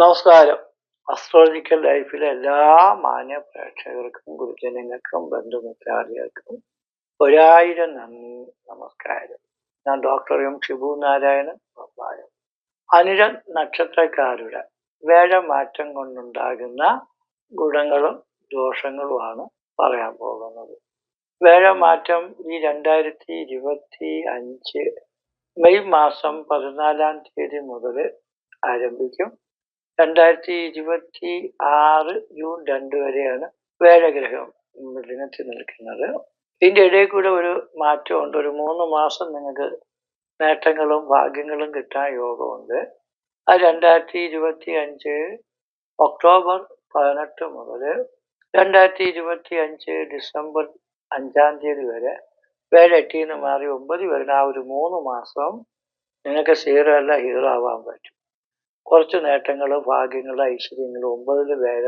നമസ്കാരം. അസ്ട്രോളജിക്കൽ ലൈഫിലെ എല്ലാ മാന്യ പ്രേക്ഷകർക്കും ഗുരുജനങ്ങൾക്കും ബന്ധുമിത്രാദികൾക്കും ഒരായിരം നന്ദി നമസ്കാരം. ഞാൻ ഡോക്ടർ എം ഷിബു നാരായണൻ പപ്പായം. അനിര നക്ഷത്രക്കാരുടെ വേഴമാറ്റം കൊണ്ടുണ്ടാകുന്ന ഗുണങ്ങളും ദോഷങ്ങളുമാണ് പറയാൻ പോകുന്നത്. വേഴമാറ്റം ഈ രണ്ടായിരത്തി ഇരുപത്തി അഞ്ച് മെയ് മാസം പതിനാലാം തീയതി മുതൽ ആരംഭിക്കും. രണ്ടായിരത്തി ഇരുപത്തി ആറ് ജൂൺ രണ്ട് വരെയാണ് വേഴഗ്രഹം ദിനത്തിൽ നിൽക്കുന്നത്. ഇതിന്റെ ഇടയിൽ കൂടെ ഒരു മാറ്റമുണ്ട്. ഒരു മൂന്ന് മാസം നിങ്ങൾക്ക് നേട്ടങ്ങളും ഭാഗ്യങ്ങളും കിട്ടാൻ യോഗമുണ്ട്. ആ രണ്ടായിരത്തി ഇരുപത്തി അഞ്ച് ഒക്ടോബർ പതിനെട്ട് മുതൽ രണ്ടായിരത്തി ഇരുപത്തി അഞ്ച് ഡിസംബർ അഞ്ചാം തീയതി വരെ വേറെ എട്ടിൽ നിന്ന് മാറി ഒമ്പത് വരുന്ന ആ ഒരു മൂന്ന് മാസം നിങ്ങൾക്ക് സീറോ അല്ല ഹീറോ ആവാൻ പറ്റും. കുറച്ച് നേട്ടങ്ങൾ ഭാഗ്യങ്ങൾ ഐശ്വര്യങ്ങൾ ഒമ്പതിൽ വേഴ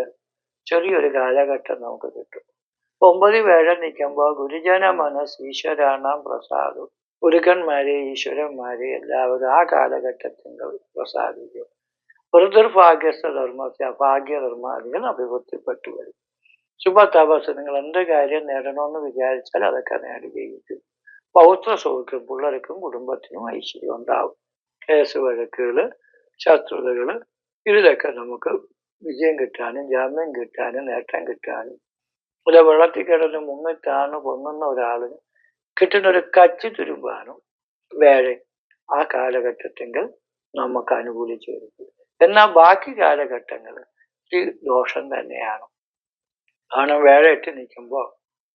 ചെറിയൊരു കാലഘട്ടം നമുക്ക് കിട്ടും. ഒമ്പതിൽ വേഴ നിൽക്കുമ്പോൾ ഗുരുജന മനസ് ഈശ്വരാണാം പ്രസാദും. ഗുരുക്കന്മാരെ ഈശ്വരന്മാരെ എല്ലാവരും ആ കാലഘട്ടത്തിൽ പ്രസാദിക്കും. പിതൃഭാഗ്യസ്ഥ ഭാഗ്യധർമ്മാദികൾ അഭിവൃദ്ധിപ്പെട്ടു വരും. ശുഭ തപസ് നിങ്ങൾ എന്ത് കാര്യം നേടണമെന്ന് വിചാരിച്ചാൽ അതൊക്കെ നേടുകയും പൗത്ര സുഖക്കും പിള്ളേർക്കും കുടുംബത്തിനും ഐശ്വര്യം ഉണ്ടാവും. കേസ് വഴക്കുകൾ ശത്രുതകൾ ഇതിലൊക്കെ നമുക്ക് വിജയം കിട്ടാനും ജാമ്യം കിട്ടാനും നേട്ടം കിട്ടാനും. അല്ല വെള്ളത്തിൽ കിടന്ന് മുങ്ങിത്താണ് പൊങ്ങുന്ന ഒരാളിന് കിട്ടുന്ന ഒരു കച്ചി തുരുമ്പാനും വേറെ ആ കാലഘട്ടത്തെങ്കിൽ നമുക്ക് അനുകൂലിച്ചു വരും എന്നാൽ ബാക്കി കാലഘട്ടങ്ങൾ ഈ ദോഷം തന്നെയാണ്. കാരണം വേറെ എട്ടി നിൽക്കുമ്പോൾ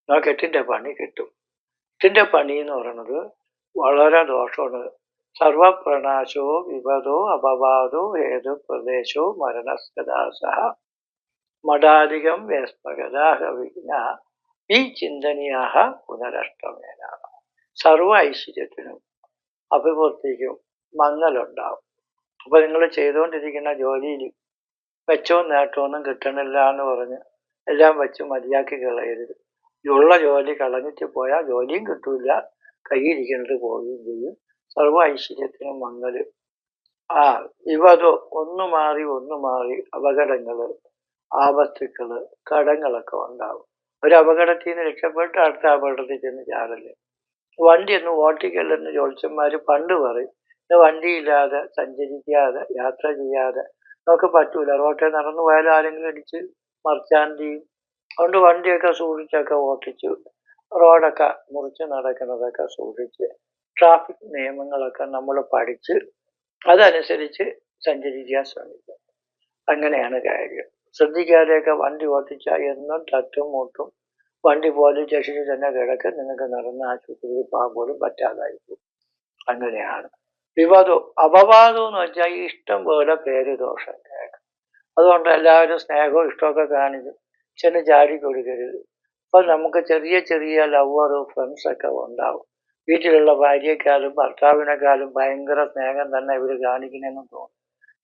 നമുക്ക് എട്ടിന്റെ പണി കിട്ടും. എട്ടിന്റെ പണി എന്ന് പറയുന്നത് വളരെ ദോഷമാണ്. സർവപ്രണാശോ വിപദോ അപവാദോ ഹേതു പ്രദേശോ മരണസ്കദാസ. മഠാധികം വേസ്പഗതാഹവിഘ്ന ഈ ചിന്തനീയാഹ പുനരഷ്ടമേന. സർവ ഐശ്വര്യത്തിനും അഭിവൃദ്ധിക്കും മങ്ങലുണ്ടാവും. അപ്പൊ നിങ്ങൾ ചെയ്തുകൊണ്ടിരിക്കുന്ന ജോലിയിൽ മെച്ചോ നേട്ടമൊന്നും കിട്ടണില്ല എന്ന് പറഞ്ഞ് എല്ലാം വെച്ച് മതിയാക്കി കളയരുത്. ഉള്ള ജോലി കളഞ്ഞിട്ട് പോയാൽ ജോലിയും കിട്ടൂല കയ്യിരിക്കുന്നത് പോവുകയും ചെയ്യും. സർവ ഐശ്വര്യത്തിനും മങ്ങൽ. ആ ഇവതോ ഒന്ന് മാറി ഒന്ന് മാറി അപകടങ്ങൾ ആപത്തുക്കൾ കടങ്ങളൊക്കെ ഉണ്ടാവും. ഒരു അപകടത്തിൽ നിന്ന് രക്ഷപ്പെട്ട് അടുത്ത അപകടത്തിൽ ചെന്ന് ചാടൽ. വണ്ടി ഒന്ന് ഓട്ടിക്കല്ലെന്ന് ജോത്സ്യന്മാര് പണ്ട് പറയും. വണ്ടിയില്ലാതെ സഞ്ചരിക്കാതെ യാത്ര ചെയ്യാതെ നമുക്ക് പറ്റൂല. റോട്ടിൽ നടന്നു പോയാലും ആരെങ്കിലും ഇടിച്ച് മറിച്ചാൻ ചെയ്യും അതുകൊണ്ട് വണ്ടിയൊക്കെ സൂക്ഷിച്ചൊക്കെ ഓട്ടിച്ചു റോഡൊക്കെ മുറിച്ച് നടക്കുന്നതൊക്കെ സൂക്ഷിച്ച് ട്രാഫിക് നിയമങ്ങളൊക്കെ നമ്മൾ പഠിച്ച് അതനുസരിച്ച് സഞ്ചരിക്കാൻ ശ്രമിക്കുക. അങ്ങനെയാണ് കാര്യം. ശ്രദ്ധിക്കാതെയൊക്കെ വണ്ടി ഓട്ടിച്ചാൽ എന്നും തട്ടും മുട്ടും വണ്ടി പോലെ സ്റ്റേഷനിൽ തന്നെ കിടക്ക്. നിങ്ങൾക്ക് നടന്ന് ആശുപത്രിയിൽ പോകാൻ പോലും പറ്റാതായിരിക്കും. അങ്ങനെയാണ്. വിവാദവും അപവാദം എന്ന് വെച്ചാൽ ഇഷ്ടം പോലെ പേര് ദോഷം കേൾക്കും അതുകൊണ്ട് എല്ലാവരും സ്നേഹവും ഇഷ്ടമൊക്കെ കാണിച്ച് ചെന്ന് ചാടി കൊടുക്കരുത് അപ്പം നമുക്ക് ചെറിയ ചെറിയ ലവറും ഫ്രണ്ട്സൊക്കെ ഉണ്ടാവും. വീട്ടിലുള്ള ഭാര്യയെക്കാളും ഭർത്താവിനെക്കാളും ഭയങ്കര സ്നേഹം തന്നെ ഇവർ കാണിക്കണമെന്ന് തോന്നും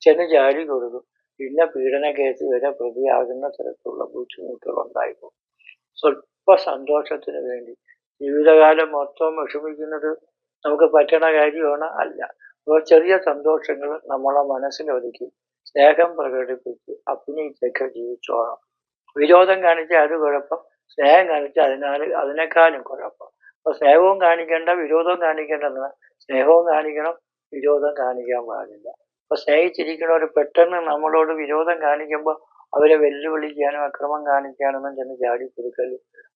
ചെന്ന് ചാടി കൊടുക്കും പിന്നെ പീഡന കേസ് വരെ പ്രതിയാകുന്ന തരത്തിലുള്ള ബുദ്ധിമുട്ടുകൾ ഉണ്ടായിപ്പോ സ്വല്പ സന്തോഷത്തിന് വേണ്ടി. ജീവിതകാലം മൊത്തം വിഷമിക്കുന്നത് നമുക്ക് പറ്റണ കാര്യമാണ് അല്ല. അപ്പോൾ ചെറിയ സന്തോഷങ്ങൾ നമ്മളെ മനസ്സിലൊതുക്കി സ്നേഹം പ്രകടിപ്പിച്ച് അഭിനയിച്ചൊക്കെ ജീവിച്ചോണം വിരോധം കാണിച്ചാൽ അത് കുഴപ്പം. സ്നേഹം കാണിച്ചാൽ അതിനാൽ അതിനേക്കാളും കുഴപ്പം. അപ്പൊ സ്നേഹവും കാണിക്കേണ്ട വിരോധവും കാണിക്കേണ്ടെന്ന് സ്നേഹവും കാണിക്കണം വിരോധം കാണിക്കാൻ പാടില്ല. അപ്പൊ സ്നേഹിച്ചിരിക്കുന്നവർ പെട്ടെന്ന് നമ്മളോട് വിരോധം കാണിക്കുമ്പോൾ അവരെ വെല്ലുവിളിക്കാനും അക്രമം കാണിക്കാനൊന്നും ചെന്ന് ചാടി കൊടുക്കൽ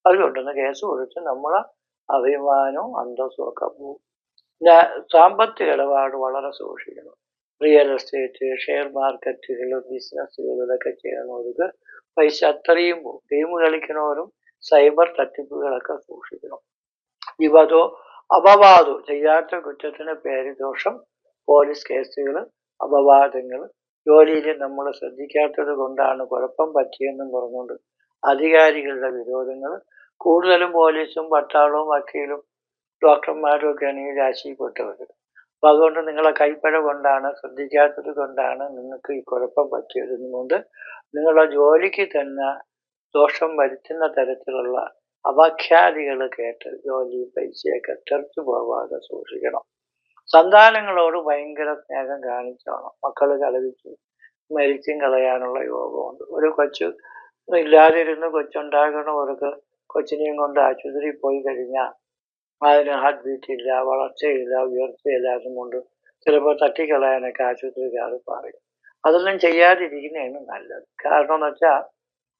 അതുകൊണ്ടൊന്ന് കേസ് കൊടുത്ത് നമ്മളെ അഭിമാനവും അന്തസ്സും ഒക്കെ പോകും സാമ്പത്തിക ഇടപാട് വളരെ സൂക്ഷിക്കണം. റിയൽ എസ്റ്റേറ്റ് ഷെയർ മാർക്കറ്റുകൾ ബിസിനസ്സുകൾ ഇതൊക്കെ ചെയ്യുന്നവർക്ക് പൈസ അത്രയും പോകും ഗെയിം കളിക്കുന്നവരും സൈബർ തട്ടിപ്പുകളൊക്കെ സൂക്ഷിക്കണം. വിപതോ അപവാദോ. ചെയ്യാത്ത കുറ്റത്തിന് പേര് ദോഷം പോലീസ് കേസുകൾ അപവാദങ്ങൾ. ജോലിയിൽ നമ്മൾ ശ്രദ്ധിക്കാത്തത് കൊണ്ടാണ് കുഴപ്പം പറ്റിയെന്നും പറഞ്ഞുകൊണ്ട് അധികാരികളുടെ വിരോധങ്ങൾ കൂടുതലും പോലീസും പട്ടാളവും വക്കീലും ഡോക്ടർമാരും ഒക്കെയാണ് ഈ രാശിയിൽപ്പെട്ടവർ അപ്പം അതുകൊണ്ട് നിങ്ങളെ കൈപ്പഴ കൊണ്ടാണ് ശ്രദ്ധിക്കാത്തത് കൊണ്ടാണ് നിങ്ങൾക്ക് ഈ കുഴപ്പം പറ്റിയതെന്നുകൊണ്ട് നിങ്ങളുടെ ജോലിക്ക് തന്നെ ദോഷം വരുത്തുന്ന തരത്തിലുള്ള അപഖ്യാതികൾ കേട്ട് ജോലി പൈസയൊക്കെ തെറിച്ചു പോവാതെ സൂക്ഷിക്കണം. സന്താനങ്ങളോട് ഭയങ്കര സ്നേഹം കാണിച്ചോണം. മക്കൾ കളവിച്ചു മരിച്ചും കളയാനുള്ള യോഗമുണ്ട്. ഒരു കൊച്ചു ഇല്ലാതിരുന്ന് കൊച്ചുണ്ടാകണവർക്ക് കൊച്ചിനെയും കൊണ്ട് ആശുപത്രിയിൽ പോയി കഴിഞ്ഞാൽ അതിന് ഹാർട്ട് ബീറ്റ് ഇല്ല വളർച്ചയില്ല ഉയർച്ചയില്ല അതുകൊണ്ട് ചിലപ്പോൾ തട്ടിക്കളയാനൊക്കെ ആശുപത്രിക്കാർ പറയും. അതൊന്നും ചെയ്യാതിരിക്കുന്നതാണ് നല്ലത്. കാരണം എന്ന് വെച്ചാൽ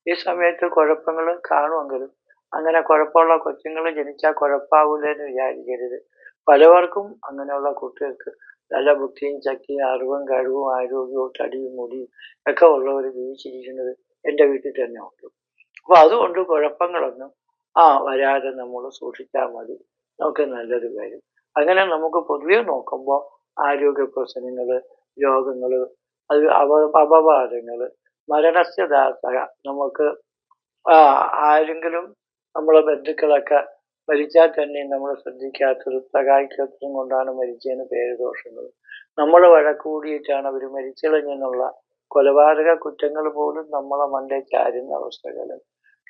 ഈ സമയത്ത് കുഴപ്പങ്ങൾ കാണുമെങ്കിലും അങ്ങനെ കുഴപ്പമുള്ള കൊച്ചുങ്ങൾ ജനിച്ചാൽ കുഴപ്പമാവില്ലെന്ന് വിചാരിക്കരുത്. പലവർക്കും അങ്ങനെയുള്ള കുട്ടികൾക്ക് നല്ല ബുദ്ധിയും ശക്തിയും അറിവും കഴിവും ആരോഗ്യവും തടിയും മുടിയും ഒക്കെ ഉള്ളവർ ജീവിച്ചിരിക്കുന്നത് എന്റെ വീട്ടിൽ തന്നെ ഉണ്ട്. അപ്പോൾ അതുകൊണ്ട് കുഴപ്പങ്ങളൊന്നും ആ വരാതെ നമ്മൾ സൂക്ഷിച്ചാൽ മതി. നമുക്ക് നല്ലത് വരും. അങ്ങനെ നമുക്ക് പൊതുവെ നോക്കുമ്പോൾ ആരോഗ്യ പ്രശ്നങ്ങൾ രോഗങ്ങൾ അത് അപ അപവാദങ്ങൾ മരണസ്യദാസ നമുക്ക് ആരെങ്കിലും നമ്മളെ ബന്ധുക്കളൊക്കെ മരിച്ചാൽ തന്നെ നമ്മൾ ശ്രദ്ധിക്കാത്തതും സഹായിക്കാത്തതും കൊണ്ടാണ് മരിച്ചതിന് പേര് ദോഷങ്ങൾ നമ്മൾ വഴക്കൂടിയിട്ടാണ് അവർ മരിച്ചളഞ്ഞെന്നുള്ള കൊലപാതക കുറ്റങ്ങൾ പോലും നമ്മളെ മണ്ടേ ചാരുന്ന അവസ്ഥകൾ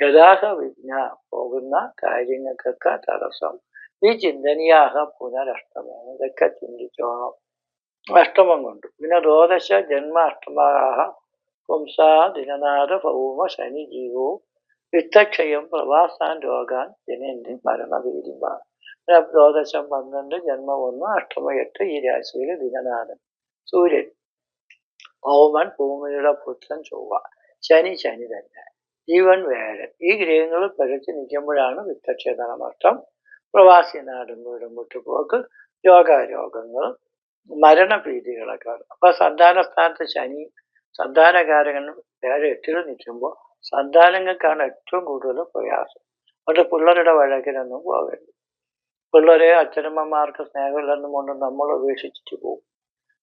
ഗതാഗ വിജ്ഞ പോകുന്ന കാര്യങ്ങൾക്കൊക്കെ തടസ്സം. ഈ ചിന്തനീയാഹ പുനരഷ്ടമാണ് ഇതൊക്കെ ചിന്തിച്ചോണം. അഷ്ടമം കൊണ്ട്. പിന്നെ ദ്വാദശ ജന്മ അഷ്ടമാഹ പുംസാ ദിനനാഥ ഭൗമ ശനി ജീവോ വിത്തക്ഷയം പ്രവാസാൻ രോഗാൻ ജനേന്ദ്രി മരണവീരിമ്പ ദ്വാദശം പന്ത്രണ്ട് ജന്മം ഒന്ന് അഷ്ടമ എട്ട് ഈ രാശിയിൽ ദിനനാഥൻ സൂര്യൻ ഓമൻ ഭൂമിയുടെ പുത്രൻ ചൊവ്വ. ശനി ശനി തന്നെ. ജീവൻ വേഴൻ ഈ ഗ്രഹങ്ങൾ പഴച്ചു നിൽക്കുമ്പോഴാണ് വിത്തക്ഷേതനമർത്ഥം പ്രവാസി നാടും വീടും രോഗാരോഗങ്ങൾ മരണഭീതികളൊക്കെ. അപ്പൊ സന്താന സ്ഥാനത്ത് ശനി സന്താനകാരകൻ വേറെ എട്ടിൽ നിൽക്കുമ്പോൾ സന്താനങ്ങൾക്കാണ് ഏറ്റവും കൂടുതൽ പ്രയാസം. അത് പിള്ളേരുടെ വഴക്കിനൊന്നും പോകരുത്. പിള്ളേരെ അച്ഛനമ്മമാർക്ക് സ്നേഹമില്ലെന്നും കൊണ്ട് നമ്മൾ ഉപേക്ഷിച്ചിട്ട് പോകും.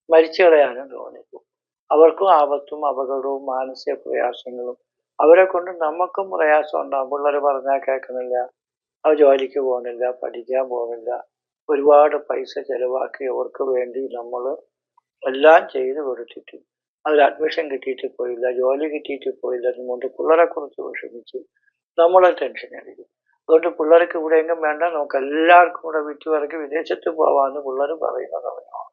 മരിച്ചു കളയാനും തോന്നിപ്പോകും. അവർക്കും ആപത്തും അപകടവും മാനസിക പ്രയാസങ്ങളും അവരെ കൊണ്ട് നമുക്കും പ്രയാസം ഉണ്ടാകും. പിള്ളേർ പറഞ്ഞാൽ കേൾക്കുന്നില്ല അവർ ജോലിക്ക് പോകുന്നില്ല പഠിക്കാൻ പോകുന്നില്ല. ഒരുപാട് പൈസ ചെലവാക്കി അവർക്ക് വേണ്ടി നമ്മൾ എല്ലാം ചെയ്തു കൊടുത്തിട്ട് അതിൽ അഡ്മിഷൻ കിട്ടിയിട്ട് പോയില്ല ജോലി കിട്ടിയിട്ട് പോയില്ല അതുകൊണ്ട് പിള്ളേരെ കുറിച്ച് വിഷമിച്ച് നമ്മളെ ടെൻഷൻ അടിക്കും അതുകൊണ്ട് പിള്ളേർക്ക് ഇവിടെ എങ്ങും വേണ്ട നമുക്ക് എല്ലാവർക്കും കൂടെ വിറ്റുപിറക്കി വിദേശത്ത് പോവാന്ന് പിള്ളേർ പറയുന്ന സമയമാണ്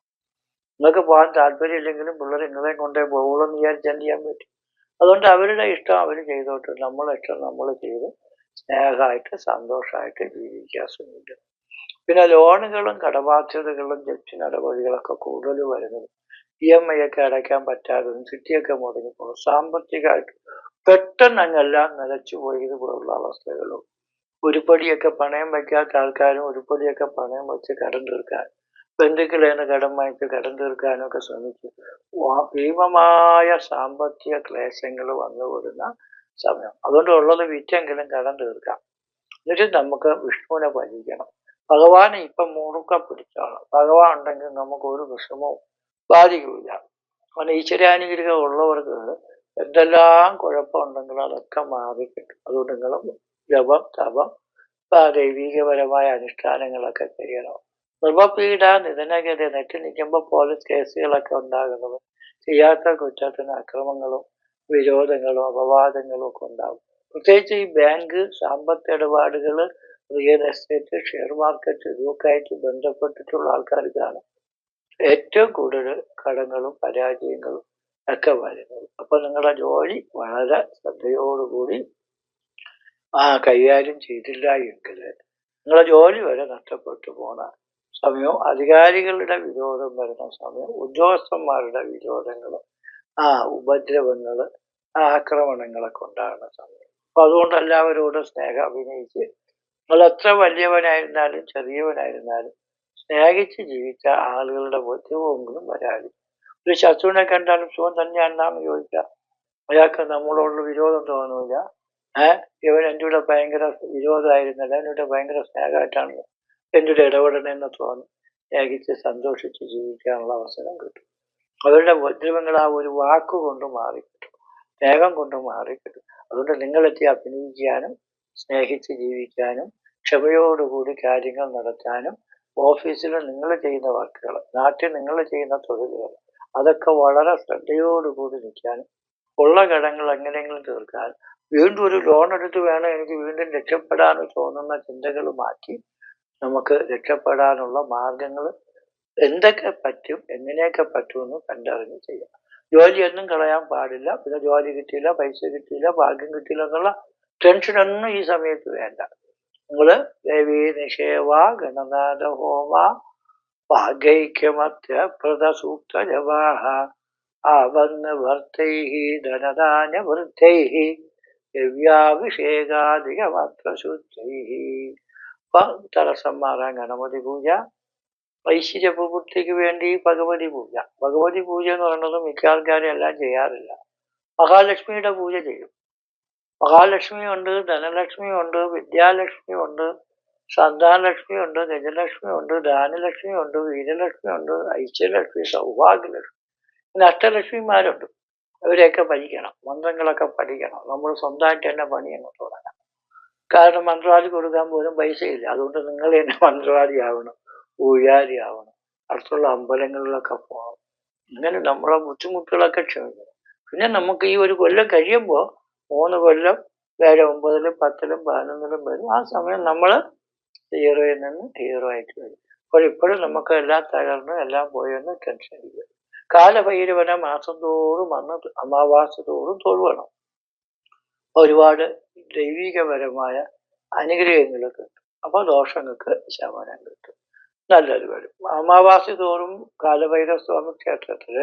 നിങ്ങൾക്ക് പോകാൻ താല്പര്യം ഇല്ലെങ്കിലും പിള്ളേർ നിങ്ങളെ കൊണ്ടേ പോകുള്ളൂ എന്ന് വിചാരിച്ചാൽ ചെയ്യാൻ പറ്റും? അതുകൊണ്ട് അവരുടെ ഇഷ്ടം അവർ ചെയ്തോട്ടെ. നമ്മളെ ഇഷ്ടം നമ്മൾ ചെയ്ത് സ്നേഹമായിട്ട് സന്തോഷമായിട്ട് ജീവിക്കാൻ ശ്രമിക്കും പിന്നെ ലോണുകളും കടബാധ്യതകളും ജപ്തി നടപടികളൊക്കെ കൂടുതൽ വരുന്നത് ഇ എം ഐ ഒക്കെ അടയ്ക്കാൻ പറ്റാത്തതും സിറ്റിയൊക്കെ മുടങ്ങി പോകും സാമ്പത്തികമായിട്ട് പെട്ടെന്ന് അങ്ങെല്ലാം നിലച്ചു പോയി പോലുള്ള അവസ്ഥകളും. ഉരുപ്പടിയൊക്കെ പണയം വയ്ക്കാത്ത ആൾക്കാരും ഉരുപ്പടിയൊക്കെ പണയം വെച്ച് കടം തീർക്കാൻ ബന്ധുക്കളേന്ന് കടം വാങ്ങിച്ച് കടം തീർക്കാനും ഒക്കെ ശ്രമിച്ചു. ഭീമമായ സാമ്പത്തിക ക്ലേശങ്ങൾ വന്നുകൂടുന്ന സമയം. അതുകൊണ്ട് ഉള്ളത് വിറ്റെങ്കിലും കടം തീർക്കാം. എന്നിട്ട് നമുക്ക് വിഷ്ണുവിനെ ഭജിക്കണം ഭഗവാനെ ഇപ്പം മുറുക്ക പിടിച്ചോളാം. ഭഗവാൻ ഉണ്ടെങ്കിൽ നമുക്ക് ഒരു വിഷമവും ബാധിക്കില്ല അങ്ങനെ ഈശ്വരാനുഗ്രഹം ഉള്ളവർക്ക് എന്തെല്ലാം കുഴപ്പമുണ്ടെങ്കിലും അതൊക്കെ മാറിക്കിട്ടും അതുകൊണ്ട് നിങ്ങൾ ജപം തപം ദൈവികപരമായ അനുഷ്ഠാനങ്ങളൊക്കെ ചെയ്യണം. നിർമ്മപീഡ നിധനഗതി നെറ്റിൽ നിൽക്കുമ്പോൾ പോലീസ് കേസുകളൊക്കെ ഉണ്ടാകുന്നത് ചെയ്യാത്ത കുറ്റത്തിന് അക്രമങ്ങളും വിരോധങ്ങളും അപവാദങ്ങളും ഒക്കെ ഉണ്ടാകും. പ്രത്യേകിച്ച് ഈ ബാങ്ക് സാമ്പത്തിക ഇടപാടുകൾ റിയൽ എസ്റ്റേറ്റ് ഷെയർ മാർക്കറ്റ് ഇതൊക്കെ ആയിട്ട് ബന്ധപ്പെട്ടിട്ടുള്ള ആൾക്കാർക്കാണ് ഏറ്റവും കൂടുതൽ കടങ്ങളും പരാജയങ്ങളും ഒക്കെ വരുന്നത്. അപ്പൊ നിങ്ങളുടെ ജോലി വളരെ ശ്രദ്ധയോടുകൂടി ആ കൈകാര്യം ചെയ്തില്ല എങ്കിൽ നിങ്ങളുടെ ജോലി വരെ നഷ്ടപ്പെട്ടു പോണ സമയവും അധികാരികളുടെ വിരോധം വരുന്ന സമയം ഉദ്യോഗസ്ഥന്മാരുടെ വിരോധങ്ങൾ ആ ഉപദ്രവങ്ങൾ ആക്രമണങ്ങളൊക്കെ ഉണ്ടാകുന്ന സമയം അപ്പൊ അതുകൊണ്ട് എല്ലാവരോടും സ്നേഹം അഭിനയിച്ച് നിങ്ങൾ എത്ര വലിയവനായിരുന്നാലും ചെറിയവനായിരുന്നാലും സ്നേഹിച്ച് ജീവിച്ച ആളുകളുടെ ബുദ്ധിമുട്ടെങ്കിലും വരാതി ഒരു ശത്രുവിനെ കണ്ടാലും സുഖം തന്നെയാണെന്നാണ് ചോദിക്കുക അയാൾക്ക് നമ്മളോടുള്ള വിരോധം തോന്നൂല. ഏഹ് ഇവൻ എന്റെ കൂടെ ഭയങ്കര വിരോധമായിരുന്നല്ല. കൂടെ ഭയങ്കര സ്നേഹമായിട്ടാണ് എന്റെ കൂടെ ഇടപെടണമെന്ന് തോന്നി. സ്നേഹിച്ച് സന്തോഷിച്ച് ജീവിക്കാനുള്ള അവസരം കിട്ടും. അവരുടെ ഉപദ്രവങ്ങൾ ആ ഒരു വാക്കുകൊണ്ട് മാറിക്കിട്ടും. സ്നേഹം കൊണ്ട് മാറിക്കിട്ടും. അതുകൊണ്ട് നിങ്ങളെത്തി അഭിനയിക്കാനും സ്നേഹിച്ച് ജീവിക്കാനും ക്ഷമയോടുകൂടി കാര്യങ്ങൾ നടത്താനും ഓഫീസിൽ നിങ്ങൾ ചെയ്യുന്ന വർക്കുകൾ നാട്ടിൽ നിങ്ങൾ ചെയ്യുന്ന തൊഴിലുകൾ അതൊക്കെ വളരെ ശ്രദ്ധയോടുകൂടി നിൽക്കാനും ഉള്ള കടങ്ങൾ എങ്ങനെയെങ്കിലും തീർക്കാൻ വീണ്ടും ഒരു ലോൺ എടുത്ത് വേണം എനിക്ക് വീണ്ടും രക്ഷപ്പെടാൻ തോന്നുന്ന ചിന്തകൾ മാറ്റി നമുക്ക് രക്ഷപ്പെടാനുള്ള മാർഗങ്ങൾ എന്തൊക്കെ പറ്റും എങ്ങനെയൊക്കെ പറ്റുമെന്ന് കണ്ടറിഞ്ഞ് ചെയ്യാം. ജോലിയൊന്നും കളയാൻ പാടില്ല പിന്നെ ജോലി കിട്ടിയില്ല പൈസ കിട്ടിയില്ല ഭാഗ്യം കിട്ടിയില്ല എന്നുള്ള ടെൻഷനൊന്നും ഈ സമയത്ത് വേണ്ട. നിങ്ങൾ ദേവി നിഷേവ ഗണനാഥ ഹോമ ഭാഗ്യൈക്യമത്യപ്രദ പ്രദസൂക്ത ജവാഹ ആവന്ന് ഭർത്തൈ ധനദാന വൃദ്ധൈ ദിവ്യാഭിഷേകാധികമാത്ര ശുദ്ധൈ തടസ്സം മാറാൻ ഗണപതി പൂജ. ഐശ്വര്യ വേണ്ടി ഭഗവതി പൂജ. ഭഗവതി പൂജ എന്ന് പറയുന്നത് മിക്ക ആൾക്കാരും എല്ലാം ചെയ്യാറില്ല. മഹാലക്ഷ്മിയുടെ പൂജ ചെയ്യും. മഹാലക്ഷ്മി ഉണ്ട് ധനലക്ഷ്മി ഉണ്ട് വിദ്യാലക്ഷ്മി ഉണ്ട് സന്താനലക്ഷ്മി ഉണ്ട് ഗജലക്ഷ്മി ഉണ്ട് ദാനലക്ഷ്മി ഉണ്ട് വീരലക്ഷ്മി ഉണ്ട് ഐശ്വര്യലക്ഷ്മി സൗഭാഗ്യലക്ഷ്മി. പിന്നെ അഷ്ടലക്ഷ്മിമാരുണ്ട്. അവരെയൊക്കെ പഠിക്കണം മന്ത്രങ്ങളൊക്കെ പഠിക്കണം. നമ്മൾ സ്വന്തമായിട്ട് തന്നെ പണിയങ്ങ് തുടങ്ങണം. കാരണം മന്ത്രവാദി കൊടുക്കാൻ പോലും പൈസയില്ല. അതുകൊണ്ട് നിങ്ങൾ തന്നെ മന്ത്രവാദിയാവണം പൂജാരിയാവണം അടുത്തുള്ള അമ്പലങ്ങളിലൊക്കെ പോകണം ഇങ്ങനെ നമ്മളെ ബുദ്ധിമുട്ടുകളൊക്കെ ക്ഷമിക്കണം. പിന്നെ നമുക്ക് ഈ ഒരു കൊല്ലം കഴിയുമ്പോൾ മൂന്ന് കൊല്ലം വേറെ ഒമ്പതിലും പത്തിലും പതിനൊന്നിലും വരും. ആ സമയം നമ്മൾ സീറോയിൽ നിന്ന് ഹീറോ ആയിട്ട് വരും. അപ്പോൾ ഇപ്പോഴും നമുക്ക് എല്ലാം തകർന്നു എല്ലാം പോയെന്ന് ടെൻഷൻ ഇല്ല. കാലഭൈരവന മാസം തോറും വന്ന് അമാവാസ തോറും തൊഴുവണം ഒരുപാട് ദൈവികപരമായ അനുഗ്രഹങ്ങൾ കിട്ടും. അപ്പോൾ ദോഷങ്ങൾക്ക് ശമനം കിട്ടും. നല്ലത് വരും. അമാവാസി തോറും കാലഭൈരവ സ്വാമി ക്ഷേത്രത്തിൽ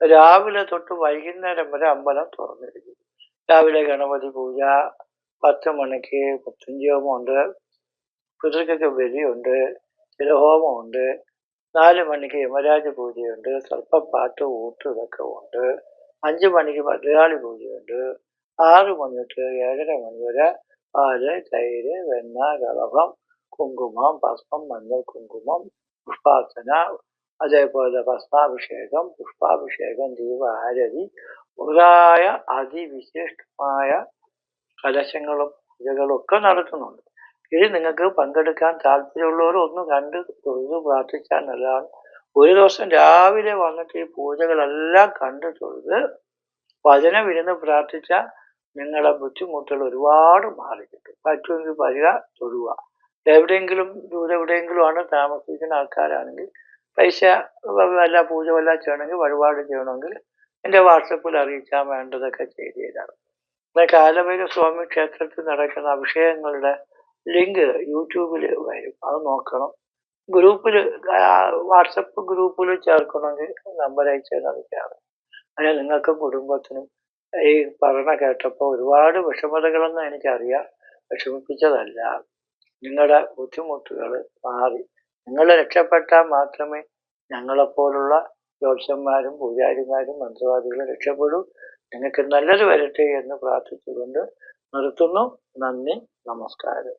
രാവിലെ തൊട്ട് വൈകുന്നേരം വരെ അമ്പലം തുറന്നിരിക്കും. രാവിലെ ഗണപതി പൂജ പത്ത് മണിക്ക് പത്തഞ്ചോമുണ്ട് പിതൃക്കൊക്കെ ബലിയുണ്ട് തിലഹോമമുണ്ട് നാല് മണിക്ക് യമരാജ പൂജയുണ്ട് സർപ്പപ്പാട്ട് ഊട്ട് ഇതൊക്കെ ഉണ്ട്. അഞ്ച് മണിക്ക് ഭദ്രകാളി പൂജയുണ്ട്. ആറ് മണി തൊട്ട് ഏഴര മണി വരെ പാൽ തൈര് വെണ്ണ കളഭം കുങ്കുമം ഭസ്മം മഞ്ഞൾ കുങ്കുമം പുഷ്പാർച്ചന അതേപോലെ ഭസ്മാഭിഷേകം പുഷ്പാഭിഷേകം ദീപാരതി മുതലായ അതിവിശിഷ്ടമായ കലശങ്ങളും പൂജകളും ഒക്കെ നടത്തുന്നുണ്ട്. ഇതിൽ നിങ്ങൾക്ക് പങ്കെടുക്കാൻ താല്പര്യമുള്ളവർ ഒന്ന് കണ്ട് തൊഴുത് പ്രാർത്ഥിച്ചാൽ നല്ലതാണ്. ഒരു ദിവസം രാവിലെ വന്നിട്ട് ഈ പൂജകളെല്ലാം കണ്ട് തൊഴുത് വചനം ഇരുന്ന് പ്രാർത്ഥിച്ചാൽ നിങ്ങളെ ബുദ്ധിമുട്ടുകൾ ഒരുപാട് മാറി കിട്ടും പറ്റുമെങ്കിൽ വരിക തൊഴുക. എവിടെയെങ്കിലും ദൂരെ എവിടെയെങ്കിലും ആണ് താമസിക്കുന്ന ആൾക്കാരാണെങ്കിൽ പൈസ വല്ല പൂജ വല്ല ചെയ്യണമെങ്കിൽ വഴിപാട് ചെയ്യണമെങ്കിൽ എന്റെ വാട്സപ്പിൽ അറിയിച്ചാൽ വേണ്ടതൊക്കെ ചെയ്തു തരാം. എന്നാൽ കാലഭൈര സ്വാമി ക്ഷേത്രത്തിൽ നടക്കുന്ന അഭിഷേകങ്ങളുടെ ലിങ്ക് യൂട്യൂബിൽ വരും. അത് നോക്കണം. ഗ്രൂപ്പിൽ വാട്സപ്പ് ഗ്രൂപ്പിൽ ചേർക്കണമെങ്കിൽ നമ്പർ അയച്ചു അറിയിക്കാറ് അങ്ങനെ നിങ്ങൾക്ക് കുടുംബത്തിനും ഈ പറഞ്ഞ കേട്ടപ്പോൾ ഒരുപാട് വിഷമതകളൊന്നും എനിക്കറിയാം. വിഷമിപ്പിച്ചതല്ല. നിങ്ങളുടെ ബുദ്ധിമുട്ടുകൾ മാറി. നിങ്ങൾ രക്ഷപ്പെട്ടാൽ മാത്രമേ ഞങ്ങളെപ്പോലുള്ള ജ്യോത്സ്യന്മാരും പൂജാരിമാരും മന്ത്രവാദികളും രക്ഷപ്പെടൂ. നിങ്ങൾക്ക് നല്ലത് വരട്ടെ എന്ന് പ്രാർത്ഥിച്ചുകൊണ്ട് നിർത്തുന്നു. നന്ദി. നമസ്കാരം.